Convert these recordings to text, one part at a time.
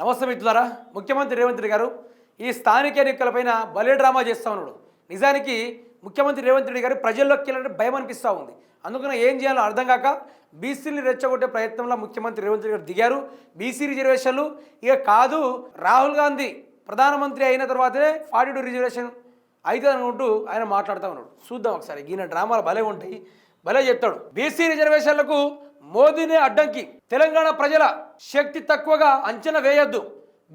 నమస్తే మిత్రులారా ముఖ్యమంత్రి రేవంత్ రెడ్డి గారు. ఈ స్థానిక ఎన్నికలపైన భలే డ్రామా చేస్తూ ఉన్నాడు. నిజానికి ముఖ్యమంత్రి రేవంత్ రెడ్డి గారు ప్రజల్లోకి వెళ్ళాలంటే భయం అనిపిస్తూ ఉంది. అందుకని ఏం చేయాలో అర్థం కాక బీసీని రెచ్చగొట్టే ప్రయత్నంలో ముఖ్యమంత్రి రేవంత్ రెడ్డి గారు దిగారు. బీసీ రిజర్వేషన్లు ఇక కాదు రాహుల్ గాంధీ ప్రధానమంత్రి అయిన తర్వాతనే ఫార్టీ టూ రిజర్వేషన్ అయితే అనుకుంటూ ఆయన మాట్లాడుతూ ఉన్నాడు. చూద్దాం ఒకసారి ఈయన డ్రామాలు భలే ఉంటాయి భలే చెప్తాడు. బీసీ రిజర్వేషన్లకు మోదీనే అడ్డంకి. తెలంగాణ ప్రజల శక్తి తక్కువగా అంచనా వేయొద్దు.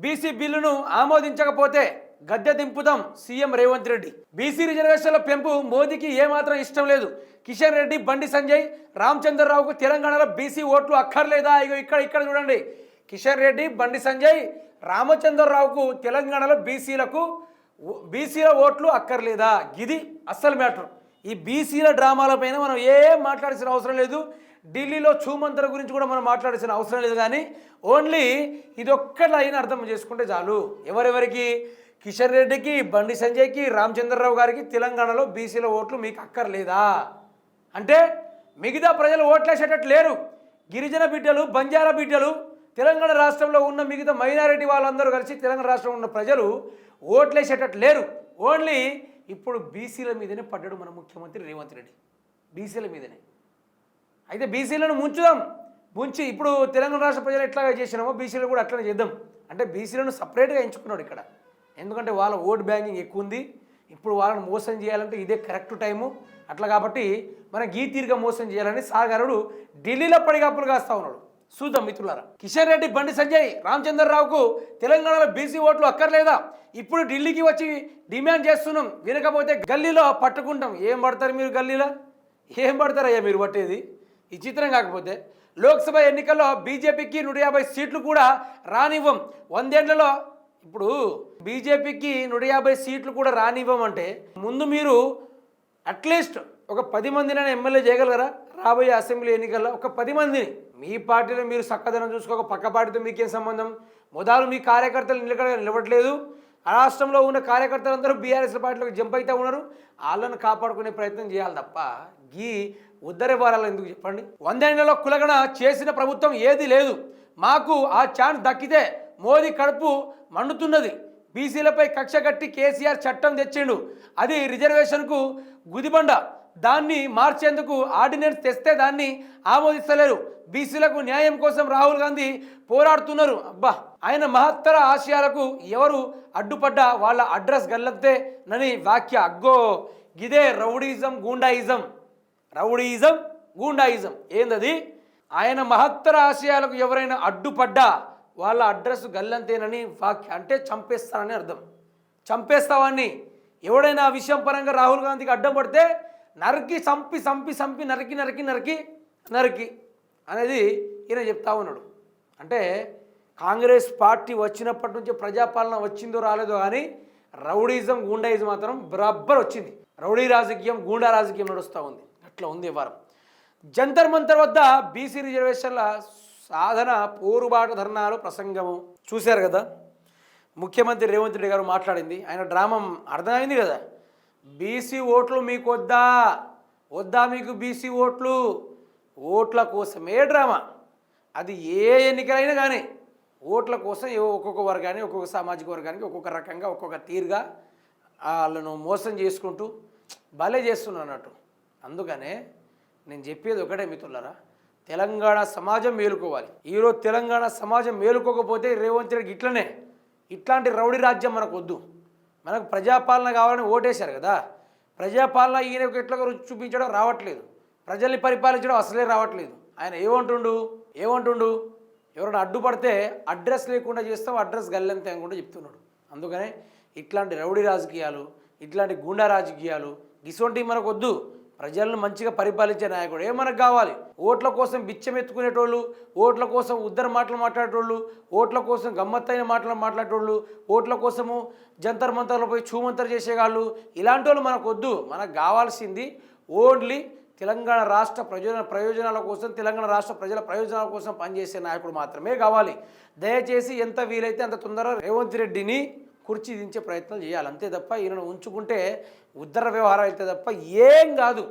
బీసీ బిల్లును ఆమోదించకపోతే గద్దె దింపుదాం సీఎం రేవంత్ రెడ్డి. బీసీ రిజర్వేషన్ల పెంపు మోదీకి ఏమాత్రం ఇష్టం లేదు. కిషన్ రెడ్డి బండి సంజయ్ రామచంద్రరావుకు తెలంగాణలో బీసీ ఓట్లు అక్కర్లేదా? ఇగో ఇక్కడ ఇక్కడ చూడండి. కిషన్ రెడ్డి బండి సంజయ్ రామచంద్రరావుకు తెలంగాణలో బీసీలకు బీసీల ఓట్లు అక్కర్లేదా? ఇది అస్సలు మ్యాటర్. ఈ బీసీల డ్రామాలపైన మనం ఏం మాట్లాడాల్సిన అవసరం లేదు. ఢిల్లీలో చూమంతర గురించి కూడా మనం మాట్లాడాల్సిన అవసరం లేదు కానీ ఓన్లీ ఇది ఒక్క అర్థం చేసుకుంటే చాలు. ఎవరెవరికి? కిషన్ రెడ్డికి బండి సంజయ్కి రామచంద్రరావు గారికి తెలంగాణలో బీసీల ఓట్లు మీకు అక్కర్లేదా? అంటే మిగతా ప్రజలు ఓట్లేసేటట్టు లేరు. గిరిజన బిడ్డలు బంజారా బిడ్డలు తెలంగాణ రాష్ట్రంలో ఉన్న మిగతా మైనారిటీ వాళ్ళందరూ కలిసి తెలంగాణ రాష్ట్రంలో ఉన్న ప్రజలు ఓట్లేసేటట్టు లేరు. ఓన్లీ ఇప్పుడు బీసీల మీదనే పడ్డాడు మన ముఖ్యమంత్రి రేవంత్ రెడ్డి. బీసీల మీదనే. అయితే బీసీలను ముంచుదాం. ముంచి ఇప్పుడు తెలంగాణ రాష్ట్ర ప్రజలు ఎట్లా చేసినామో బీసీలు కూడా అట్లనే చేద్దాం. అంటే బీసీలను సపరేట్గా ఎంచుకున్నాడు ఇక్కడ. ఎందుకంటే వాళ్ళ ఓట్ బ్యాంకింగ్ ఎక్కువ ఉంది. ఇప్పుడు వాళ్ళని మోసం చేయాలంటే ఇదే కరెక్ట్ టైము. అట్లా కాబట్టి మనం గీ తీరుగా మోసం చేయాలని సాగరుడు ఢిల్లీలో పడిగాపులు కాస్తా ఉన్నాడు. చూద్దాం మిత్రులారా కిషన్ రెడ్డి బండి సంజయ్ రామచంద్రరావుకు తెలంగాణలో బీసీ ఓట్లు అక్కర్లేదా? ఇప్పుడు ఢిల్లీకి వచ్చి డిమాండ్ చేస్తున్నాం వినకపోతే గల్లీలో పట్టుకుంటాం. ఏం పడతారు మీరు గల్లీలో? ఏం పడతారయ్యా మీరు పట్టేది? ఈ చిత్రం కాకపోతే. లోక్సభ ఎన్నికల్లో బీజేపీకి నూట యాభై సీట్లు కూడా రానివ్వం. వందేళ్ళలో ఇప్పుడు బీజేపీకి నూట యాభై సీట్లు కూడా రానివ్వం అంటే ముందు మీరు అట్లీస్ట్ ఒక పది మందినైనా ఎమ్మెల్యే చేయగలరా? రాబోయే అసెంబ్లీ ఎన్నికల్లో ఒక పది మందిని. మీ పార్టీలో మీరు చక్కదనం చూసుకోక పక్క పార్టీతో మీకేం సంబంధం? మొదలు మీ కార్యకర్తలు నిలకడ నిలబడలేదు ఆ రాష్ట్రంలో ఉన్న కార్యకర్తలందరూ బీఆర్ఎస్ పార్టీలోకి జంప్ అయితే ఉన్నారు. వాళ్ళని కాపాడుకునే ప్రయత్నం చేయాలి తప్ప గీ ఉద్దరి వారాలు ఎందుకు చెప్పండి? వందేళ్ళలో కులగణ చేసిన ప్రభుత్వం ఏది లేదు. మాకు ఆ ఛాన్స్ దక్కితే మోదీ కడుపు మండుతున్నది. బీసీలపై కక్ష కట్టి కేసీఆర్ చట్టం తెచ్చిండు. అది రిజర్వేషన్కు గుదిబండ. దాన్ని మార్చేందుకు ఆర్డినెన్స్ తెస్తే దాన్ని ఆమోదిస్తలేరు. బీసీలకు న్యాయం కోసం రాహుల్ గాంధీ పోరాడుతున్నారు. అబ్బా! ఆయన మహత్తర ఆశయాలకు ఎవరు అడ్డుపడ్డా వాళ్ళ అడ్రస్ గల్లంతే నని వాక్య. అగ్గో! గిదే రౌడీజం గూండాయిజం. Rowdyism goondaism. ఏందది? ఆయన మహత్తర ఆశయాలకు ఎవరైనా అడ్డుపడ్డా వాళ్ళ అడ్రస్ గల్లంతేనని వాక్య. అంటే చంపేస్తానని అర్థం. చంపేస్తావాన్ని. ఎవడైనా ఆ విషయం పరంగా రాహుల్ గాంధీకి అడ్డం పడితే నరికి చంపి చంపి చంపి నరికి నరికి నరికి నరికి అనేది ఈయన చెప్తా ఉన్నాడు. అంటే కాంగ్రెస్ పార్టీ వచ్చినప్పటి నుంచి ప్రజాపాలన వచ్చిందో రాలేదో కానీ రౌడీజం గూండాయిజం మాత్రం బరాబ్బర్ వచ్చింది. రౌడీ రాజకీయం గూండా రాజకీయం నడుస్తూ ఉంది. అట్లా ఉంది వారం. జంతర్ మంతర్ వద్ద బీసీ రిజర్వేషన్ల సాధన పోరుబాటు ధర్నాలు ప్రసంగము. చూశారు కదా? ముఖ్యమంత్రి రేవంత్ రెడ్డి గారు మాట్లాడింది. ఆయన డ్రామం అర్థమైంది కదా? బీసీ ఓట్లు మీకు వద్దా? వద్దా మీకు బీసీ ఓట్లు? ఓట్ల కోసమే డ్రామా? అది ఏ ఎన్నికలైనా కానీ ఓట్ల కోసం ఒక్కొక్క వర్గాన్ని ఒక్కొక్క సామాజిక వర్గానికి ఒక్కొక్క రకంగా ఒక్కొక్క తీరుగా వాళ్ళను మోసం చేసుకుంటూ భలే చేస్తున్నట్టు అన్నట్టు. అందుకనే నేను చెప్పేది ఒకటే మిత్రులరా తెలంగాణ సమాజం మేలుకోవాలి. ఈరోజు తెలంగాణ సమాజం మేలుకోకపోతే రేవంత్ రెడ్డి ఇట్లనే ఇట్లాంటి రౌడీ రాజ్యం మనకు వద్దు. మనకు ప్రజాపాలన కావాలని ఓటేశారు కదా. ప్రజాపాలన ఈయన ఎట్లా చూపించడం రావట్లేదు. ప్రజల్ని పరిపాలించడం అసలే రావట్లేదు. ఆయన ఏమంటుండు? ఏమంటుండు? ఎవరైనా అడ్డుపడితే అడ్రస్ లేకుండా చేస్తాం అడ్రస్ గల్లంతే అని కూడా చెప్తున్నాడు. అందుకనే ఇట్లాంటి రౌడీ రాజకీయాలు ఇట్లాంటి గూండా రాజకీయాలు ఇటువంటి మనకు వద్దు ప్రజలను మంచిగా పరిపాలించే నాయకుడు. ఏ మనకు కావాలి? ఓట్ల కోసం బిచ్చం ఎత్తుకునేటోళ్ళు ఓట్ల కోసం ఉద్దర మాటలు మాట్లాడేటోళ్ళు ఓట్ల కోసం గమ్మత్తైన మాటలు మాట్లాడేటోళ్ళు ఓట్ల కోసము జంతర్ మంతర్లు పోయి చూమంతర్ చేసేవాళ్ళు ఇలాంటి వాళ్ళు మనకు వద్దు మనకు కావాల్సింది ఓన్లీ తెలంగాణ రాష్ట్ర ప్రయోజన ప్రయోజనాల కోసం తెలంగాణ రాష్ట్ర ప్రజల ప్రయోజనాల కోసం పనిచేసే నాయకుడు మాత్రమే కావాలి. దయచేసి ఎంత వీలైతే అంత తొందరగా రేవంత్ రెడ్డిని కుర్చీ దించే ప్రయత్నం చేయాలి. అంతే తప్ప ఈయనను ఉంచుకుంటే ఉద్దర వ్యవహారం అయితే తప్ప ఏం కాదు.